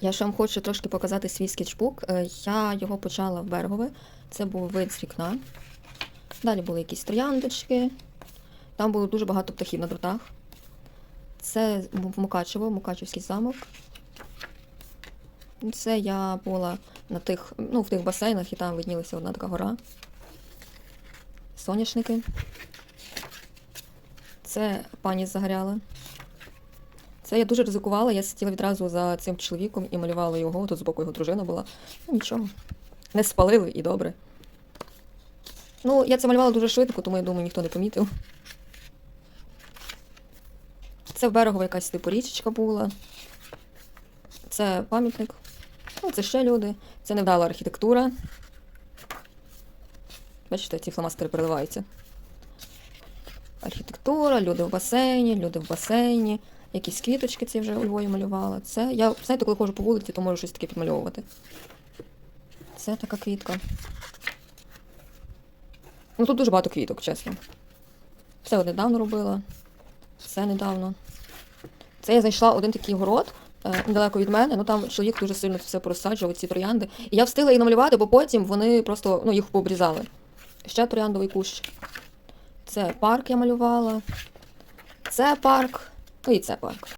Я ще вам хочу трошки показати свій скетчбук. Е, Я його почала в берегове. Це був вид з вікна. Далі були якісь трояндочки. Там було дуже багато птахів на дротах. Це був Мукачево, Мукачевський замок. Це я була на тих, ну, в тих басейнах, і там виднілася одна така гора. Соняшники. Це пані загоряла. Це я дуже ризикувала. Я сиділа відразу за цим чоловіком і малювала його. Тут збоку його дружина була. Ну нічого. Не спалили і добре. Ну, я це малювала дуже швидко, тому я думаю, ніхто не помітив. Це в берегова якась типу річечка була. Це пам'ятник. Ну, це ще люди. Це невдала архітектура. Бачите, ці фломастери переливаються. Архітектура, люди в басейні, люди в басейні. Якісь квіточки ці вже у Львові малювала. Це я, знаєте, коли ходжу по вулиці, то можу щось таке підмальовувати. Це така квітка. Ну тут дуже багато квіток, чесно. От недавно робила. Це недавно. Це я знайшла один такий город е, недалеко від мене, ну там чоловік дуже сильно все порозсаджував, ці троянди. І я встигла їх намалювати, бо потім вони просто ну, їх пообрізали. Ще трояндовий кущ. Це парк я малювала. Це парк. Ну і це парк.